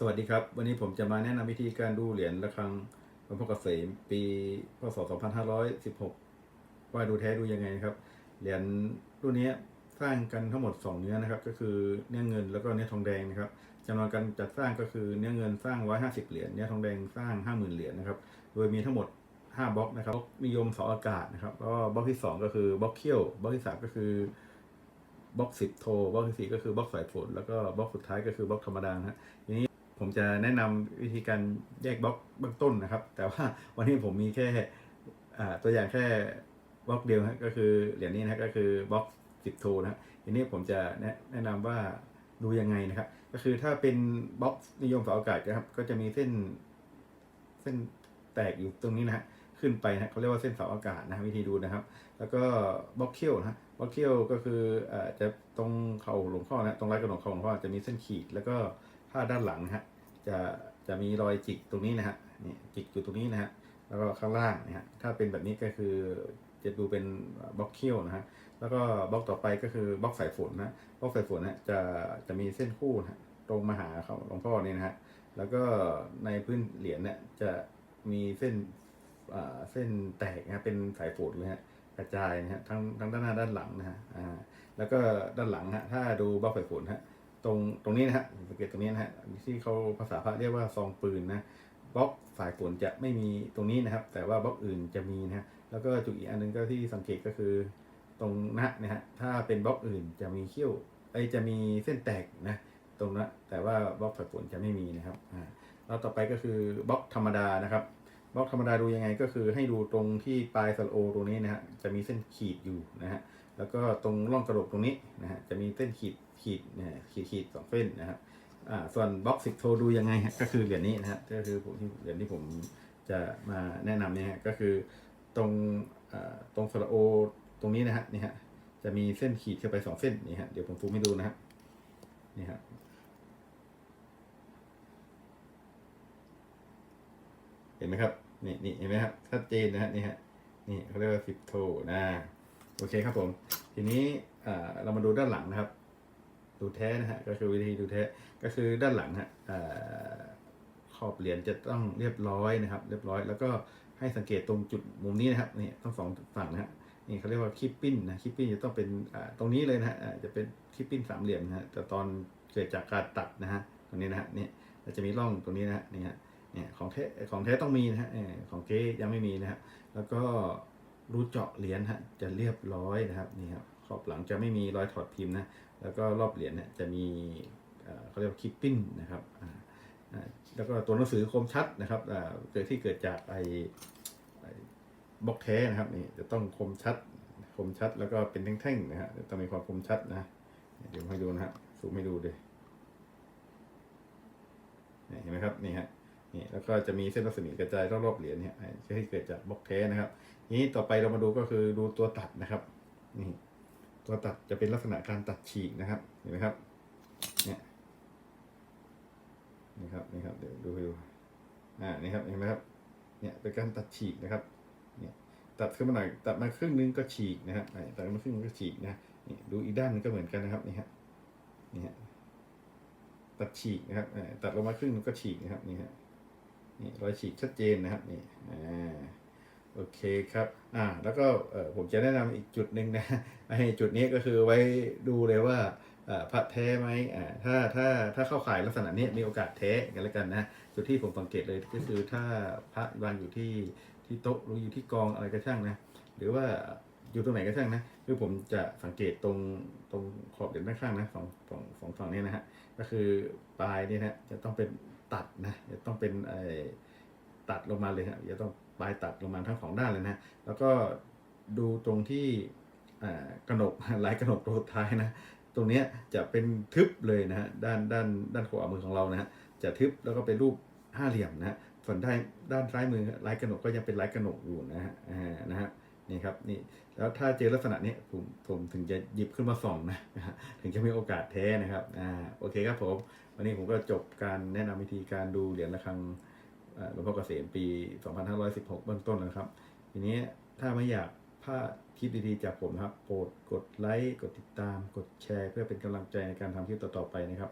สวัสดีครับ วันนี้ผมจะมาแนะนำวิธีการดูเหรียญระฆังหลวงพ่อเกษมปีพศ 2516 ว่าดูแท้ดูยังไงนะครับ เหรียญรุ่นนี้สร้างกันทั้งหมด 2 เนื้อนะครับ ก็คือเนื้อเงินแล้วก็เนื้อทองแดงนะครับจำนวนการจัดสร้างก็คือเนื้อเงินสร้าง 150 เหรียญเนื้อทองแดงสร้าง 50,000 เหรียญนะครับ โดยมีทั้งหมด 5บล็อกนะครับบล็อกนิยมเสาอากาศนะครับแล้วก็บล็อกที่ 2 ก็คือบล็อกเขี้ยวบล็อกที่ 3 ก็คือบล็อก10โทบล็อกที่สี่ก็คือบล็อกสายฝนแล้วก็บล็อกสุดท้ายก็คือบล็อกธรรมดานะฮะทีนี้ ผมจะแนะนำวิธีการแยกบล็อกเบื้องต้นนะครับ แต่ว่าวันนี้ผมมีแค่ตัวอย่างแค่บล็อกเดียวก็คือเหรียญนี้นะก็คือบล็อก10โทนะฮะทีนี้ผมจะแนะนะนำว่าดูยังไงนะครับ ก็คือถ้าเป็นบล็อกนิยมเสาอากาศนะครับ ก็จะมีเส้นเส้นแตกอยู่ตรงนี้นะฮะขึ้นไปนะเขาเรียกว่าเส้นเสาอากาศนะวิธีดูนะครับ แล้วก็บล็อกเขี้ยวนะบล็อกเขี้ยวก็คืออ่าจะตรงเข่าหลวงพ่อนะตรงไรกระหนกเข่าหลวงพ่อจะมีเส้นขีดแล้วก็ ผ้าด้านหลังฮะจะจะมีรอยจิกตรงนี้นะฮะนี่จิกอยู่ตรงนี้นะฮะแล้วก็ข้างล่างนะฮะถ้าเป็นแบบนี้ก็คือจะดูเป็นบล็อกเขี้ยวนะฮะแล้วก็บล็อกต่อไปก็คือบล็อกสายฝนนะบล็อกสายฝนนะจะจะมีเส้นคู่นะตรงมาหาเขาหลวงพ่อเนี่ยนะฮะแล้วก็ในพื้นเหรียญเนี่ยจะมีเส้นอ่าเส้นแตกนะฮะเป็นสายฝนเลยฮะกระจายนะฮะทั้งทั้งด้านหน้าด้านหลังนะฮะอ่าแล้วก็ด้านหลังฮะถ้าดูบล็อกไฟฝนฮะ ตรงตรงนี้นะฮะสังเกตตรงนี้นะฮะที่เขาภาษาพระเรียกว่าซองปืนนะบล็อกสายฝนจะไม่มีตรงนี้นะครับ แต่ว่าบล็อกอื่นจะมีนะฮะแล้วก็จุดอีกอันหนึงก็ที่สังเกตก็คือ ตรงหน้านะฮะถ้าเป็นบล็อกอื่นจะมีเขี้ยวไอจะมีเส้นแตกนะตรงนั้นแต่ว่าบล็อกสายฝนจะไม่มีนะครับอ่าแล้วต่อไปก็คือบล็อกธรรมดานะครับ บล็อกธรรมดาดูยังไงก็คือให้ดูตรงที่ปลายสโลตรงนี้นะฮะจะมีเส้นขีดอยู่นะฮะแล้วก็ตรงร่องกระโหลกตรงนี้นะฮะจะมีเส้นขีดขีดนะฮะขีดขีดสองเส้นนะฮะอ่าส่วนบล็อกสิบโทดูยังไงก็คือเหรียญนี้นะฮะก็คือผมที่เหรียญที่ผมจะมาแนะนำเนี่ยฮะก็คือตรงอ่ตรงสระโอตรงนี้นะฮะนี่ฮะจะมีเส้นขีดเข้าไปสองเส้นนี่ฮะเดี๋ยวผมฟูมให้ดูนะฮะนี่ฮะเห็นไหมครับ นี่นี่เห็นไหมครับชัดเจนนะฮะนี่ฮะนี่เขาเรียกว่าสิบโทนะโอเคครับผม ทีนี้อ่าเรามาดูด้านหลังนะครับ ดูแท้นะฮะก็คือวิธีดูแท้ก็คือด้านหลังฮะอ่าขอบเหรียญจะต้องเรียบร้อยนะครับ เรียบร้อย แล้วก็ให้สังเกตตรงจุดมุมนี้นะครับนี่ทั้งสองฝั่งนะฮะนี่เขาเรียกว่าคิปปิ้นนะคิปปิ้นจะต้องเป็นอ่าตรงนี้เลยนะฮะจะเป็นคิปปิ้นสามเหลี่ยมนะฮะแต่ตอนเกิดจากการตัดนะฮะตรงนี้นะฮะนี่เราจะมีร่องตรงนี้นะฮะนี่ฮะ เนี่ยของแท้ของแท้ต้องมีนะฮะของเก๊ยังไม่มีนะฮะแล้วก็รูเจาะเหรียญฮะจะเรียบร้อยนะครับนี่ครับขอบหลังจะไม่มีรอยถอดพิมพ์นะแล้วก็รอบเหรียญเนี่ยจะมีเขาเรียกว่าคิปปิ้นนะครับแล้วก็ตัวหนังสือคมชัดนะครับเกิดที่เกิดจากไอ้บล็อกแท้นะครับนี่จะต้องคมชัดคมชัดแล้วก็เป็นแท่งๆนะฮะต้องมีความคมชัดนะเดี๋ยวให้ดูนะฮะซูมให้ดูเลยเนี่ยเห็นไหมครับนี่ฮะ นี่แล้วก็จะมีเส้นรัศมีกระจายรอบๆเหรียญเนี่ยที่เกิดจากบล็อกแท้นะครับ นี้ต่อไปเรามาดูก็คือดูตัวตัดนะครับนี่ตัวตัดจะเป็นลักษณะการตัดฉีกนะครับเห็นไหมครับเนี่ยนี่ครับนี่ครับเดี๋ยวดูให้ดูอ่านี่ครับเห็นไหมครับเนี่ยเป็นการตัดฉีกนะครับเนี่ยตัดขึ้นมาหน่อยตัดมาครึ่งนึงก็ฉีกนะครับอ่ตัดมาครึ่งนึงก็ฉีกนะนี่ดูอีกด้านนึงก็เหมือนกันนะครับนี่ฮะนี่ฮะตัดฉีกนะครับอ่ตัดลงมาครึ่งนึงก็ฉีกนะครับนี่ฮะ นี่รอยฉีกชัดเจนนะครับนี่อ่าโอเคครับอ่าแล้วก็ผมจะแนะนำอีกจุดหนึ่งนะให้จุดนี้ก็คือไว้ดูเลยว่าเอ่อพระแท้ไหมอ่าถ้าถ้าถ้าเข้าข่ายลักษณะนี้มีโอกาสแท้กันแล้วกันนะจุดที่ผมสังเกตเลยก็คือถ้าพระวางอยู่ที่ที่โต๊ะหรืออยู่ที่กองอะไรก็ช่างนะหรือว่าอยู่ตรงไหนก็ช่างนะคือผมจะสังเกตตรงตรงขอบเหรียญด้านข้างนะสองสองสองฝั่งนี้นะฮะก็คือปลายนี่นะจะต้องเป็น ตัดนะจะต้องเป็นตัดลงมาเลยครับจะต้องปลายตัดลงมาทั้งสองด้านเลยนะ แล้วก็ดูตรงที่กระหนกลายกระหนกตัวท้ายนะ ตรงเนี้ยจะเป็นทึบเลยนะฮะด้านด้านด้านขวามือของเรานะฮะจะทึบแล้วก็เป็นรูปห้าเหลี่ยมนะส่วนด้านด้านซ้ายมือลายกระหนกก็ยังเป็นลายกระหนกอยู่นะฮะนะฮะ นี่ครับนี่แล้วถ้าเจอลักษณะนี้ผมผมถึงจะหยิบขึ้นมาส่องนะถึงจะมีโอกาสแท้นะครับอ่าโอเคครับผมวันนี้ผมก็จบการแนะนำวิธีการดูเหรียญระฆังหลวงพ่อเกษมปี 2516 เบื้องต้นนะครับ ทีนี้ถ้าไม่อยากพลาดคลิปดีๆ จากผมนะครับโปรดกดไลค์กดติดตาม กดแชร์ เพื่อเป็นกำลังใจในการทำคลิปต่อๆไปนะครับ